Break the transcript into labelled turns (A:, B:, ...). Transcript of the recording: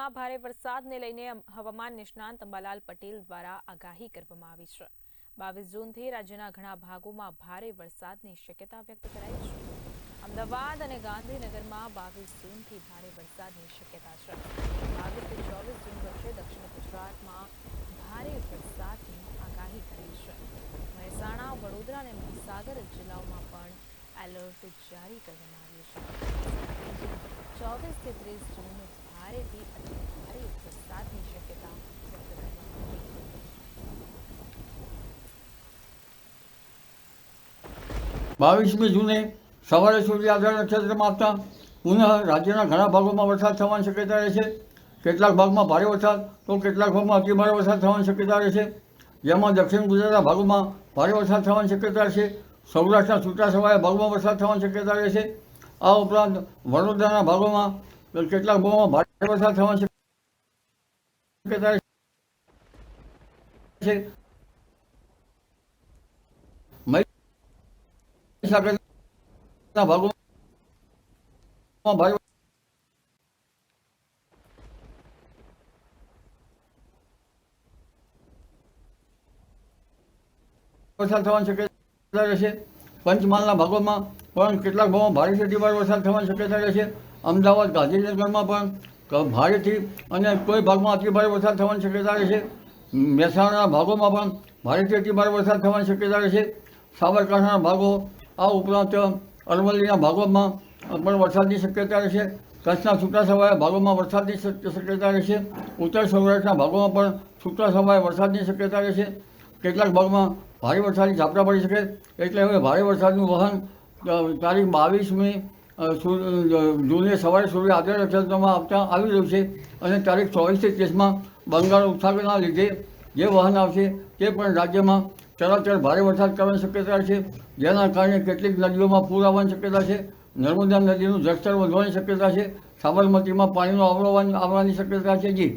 A: રાજ્યમાં ભારે વરસાદને લઈને હવામાન નિષ્ણાંત અંબાલાલ પટેલ દ્વારા આગાહી કરવામાં આવી છે. બાવીસ જૂનથી રાજ્યના ઘણા ભાગોમાં ભારે વરસાદની શક્યતા વ્યક્ત કરાઈ છે. અમદાવાદ અને ગાંધીનગરમાં બાવીસ જૂનથી ભારે વરસાદની શક્યતા છે. બાવીસથી ચોવીસ જૂન વચ્ચે દક્ષિણ ગુજરાતમાં ભારે વરસાદની આગાહી કરી છે. મહેસાણા, વડોદરા અને મહીસાગર જિલ્લાઓમાં પણ એલર્ટ જારી કરવામાં આવ્યું છે. ચોવીસથી ત્રીસ જૂન ભારેથી ભારે વરસાદની શક્યતા
B: બાવીસમી જૂને સવારે સૂર્ય આધાર નક્ષત્રમાં આપતા પુનઃ રાજ્યના ઘણા ભાગોમાં વરસાદ થવાની શક્યતા રહેશે કેટલાક ભાગમાં ભારે વરસાદ તો કેટલાક ભાગમાં અતિ ભારે વરસાદ થવાની શક્યતા રહે છે. જેમાં દક્ષિણ ગુજરાતના ભાગોમાં ભારે વરસાદ થવાની શક્યતા રહેશે સૌરાષ્ટ્રના છૂટાછવાયા ભાગમાં વરસાદ થવાની શક્યતા રહેશે આ ઉપરાંત વડોદરાના ભાગોમાં કેટલાક ભાગોમાં ભારે વરસાદ થવા છે? ભાગોમાં થવાની શક્યતા રહેશે પંચમહાલના ભાગોમાં પણ કેટલાક ભાગોમાં ભારેથી અતિભારે વરસાદ થવાની શક્યતા રહેશે અમદાવાદ, ગાંધીનગરમાં પણ ભારેથી અને કોઈ ભાગમાં અતિભારે વરસાદ થવાની શક્યતા રહેશે મહેસાણાના ભાગોમાં પણ ભારેથી અતિભારે વરસાદ થવાની શક્યતા રહેશે સાબરકાંઠાના ભાગો, આ ઉપરાંત અરવલ્લીના ભાગોમાં પણ વરસાદની શક્યતા રહેશે કચ્છના છૂટા સવાયા ભાગોમાં વરસાદની શક- શક્યતા રહેશે ઉત્તર સૌરાષ્ટ્રના ભાગોમાં પણ છૂટા છૂટાછવાયા વરસાદની શક્યતા રહેશે કેટલાક ભાગમાં ભારે વરસાદની ઝાપટા પડી શકે એટલે હવે ભારે વરસાદનું વહન તારીખ બાવીસમી જૂને સવારે સૂર્ય આદર નક્ષત્રમાં આપતા આવી રહ્યું છે અને તારીખ ચોવીસથી ત્રીસમાં બંગાળ ઉપસાગરના લીધે જે વહન આવશે તે પણ રાજ્યમાં ચરાચર ભારે વરસાદ કરવાની શક્યતા છે. જેના કારણે કેટલીક નદીઓમાં પૂર આવવાની શક્યતા છે. નર્મદા નદીનું જળસ્તર વધવાની શક્યતા છે. સાબરમતીમાં પાણીનો આવવાની આવવાની શક્યતા છે. જી.